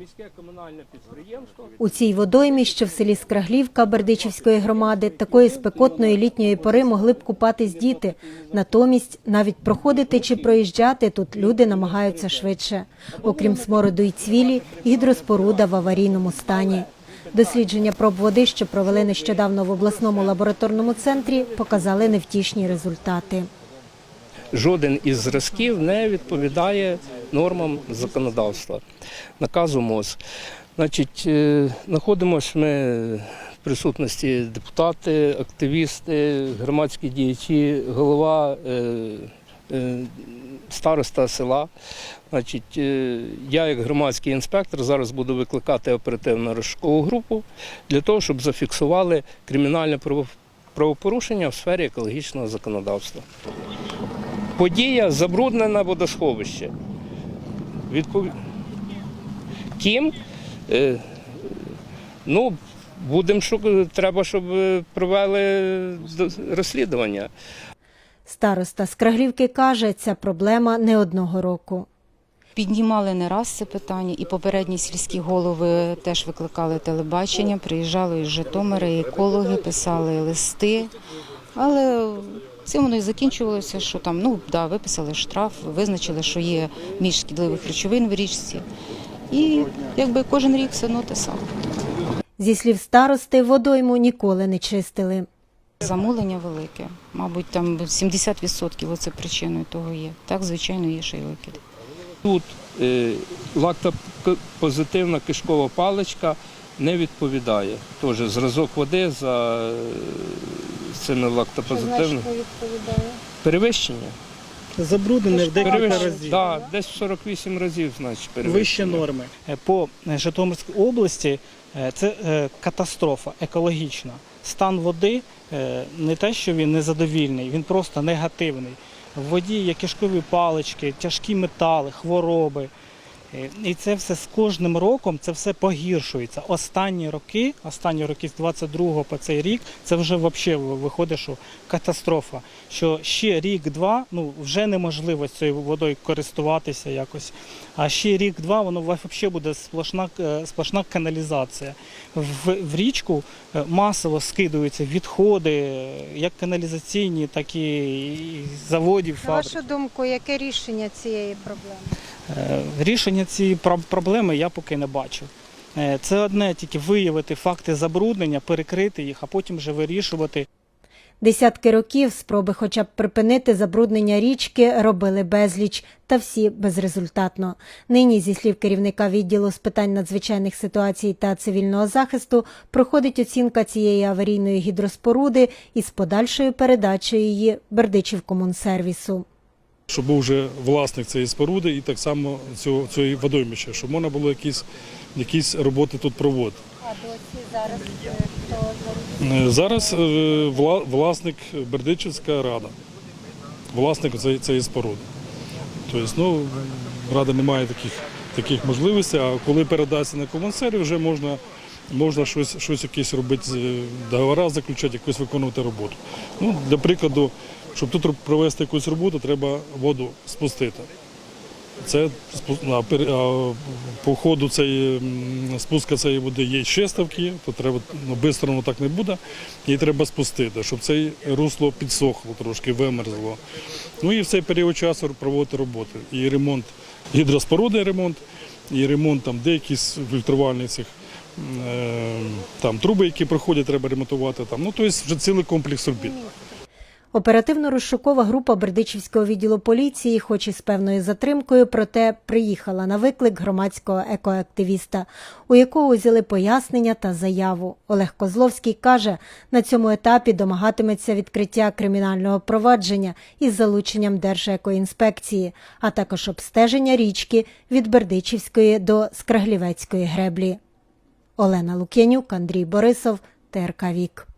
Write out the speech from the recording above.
міське комунальне підприємство. У цій водоймі, що в селі Скраглівка Бердичівської громади, такої спекотної літньої пори могли б купатись діти. Натомість навіть проходити чи проїжджати тут люди намагаються швидше. Окрім смороду і цвілі, гідроспоруда в аварійному стані. Дослідження проб води, що провели нещодавно в обласному лабораторному центрі, показали невтішні результати. Жоден із зразків не відповідає нормам законодавства, наказу МОЗ. Значить, е, знаходимося ми в присутності депутати, активісти, громадські діячі, голова, е, е, староста села. Значить, я як громадський інспектор зараз буду викликати оперативно розшукову групу для того, щоб зафіксували кримінальне правопорушення в сфері екологічного законодавства. Подія забруднене водосховище. Відпов... Ким? Е, ну, будемо шук... треба, щоб е, провели до- розслідування. Староста Скраглівки каже, ця проблема не одного року. Піднімали не раз це питання, і попередні сільські голови теж викликали телебачення, приїжджали із Житомира, екологи писали листи. Але цим воно і закінчувалося, що там ну да, виписали штраф, визначили, що є між шкідливих речовин в річці. І якби кожен рік все одно те саме. Зі слів старости, водойму ніколи не чистили. Замулення велике. Мабуть, там 70% оце причиною того є. Так, звичайно, є ще й викиди. Тут е, лактопозитивна кишкова паличка не відповідає. Теж зразок води за е, цими лактопозитивними. Перевищення. Забруднене в декілька Перевищення. разів. Да, десь в 48 разів, значить, перевищення. Вище норми. Е, По е, Житомирській області е, це е, катастрофа екологічна. Стан води е, не те, що він незадовільний, він просто негативний. В воді є кишкові палички, тяжкі метали, хвороби. Е, І це все з кожним роком це все погіршується. Останні роки, останні роки з 22 по цей рік, це вже взагалі виходить, що катастрофа. Що ще рік-два, ну вже неможливо цією водою користуватися якось. А ще рік-два воно взагалі буде сплошна, е, сплошна каналізація. В, в річку е, масово скидаються відходи, як каналізаційні, так і і заводів, На вашу думку, яке рішення цієї проблеми? Е, Рішення цієї проблеми я поки не бачу. Е, Це одне тільки виявити факти забруднення, перекрити їх, а потім вже вирішувати. Десятки років спроби хоча б припинити забруднення річки робили безліч, та всі безрезультатно. Нині, зі слів керівника відділу з питань надзвичайних ситуацій та цивільного захисту, проходить оцінка цієї аварійної гідроспоруди із подальшою передачею її Бердичівкомунсервісу. Щоб був вже власник цієї споруди і так само цього, цієї водоймища, щоб можна було якісь, якісь роботи тут проводити. А досі зараз е, хто Е, Зараз е, власник Бердичівська рада, власник цієї, споруди. Тобто, ну, рада не має таких, таких можливостей, а коли передасться на комунсері, вже можна, можна щось, щось якісь робити, договори заключати, якусь виконувати роботу. Ну, для прикладу, щоб тут провести якусь роботу, треба воду спустити. Це по ходу цієї спуска цієї води є ще ставки, то треба ну, воно так не буде. Її треба спустити, щоб це русло підсохло трошки, вимерзло. Ну і в цей період часу проводити роботи. І ремонт гідроспоруди, ремонт, і ремонт там деяких фільтрувальних цих. е, Там труби, які проходять, треба ремонтувати. Там. Ну, тобто вже цілий комплекс робіт. Оперативно-розшукова група Бердичівського відділу поліції, хоч і з певною затримкою, проте приїхала на виклик громадського екоактивіста, у якого взяли пояснення та заяву. Олег Козловський каже, на цьому етапі домагатиметься відкриття кримінального провадження із залученням Держекоінспекції, а також обстеження річки від Бердичівської до Скраглівецької греблі. Олена Лук'янюк, Андрій Борисов, ТРК Вік.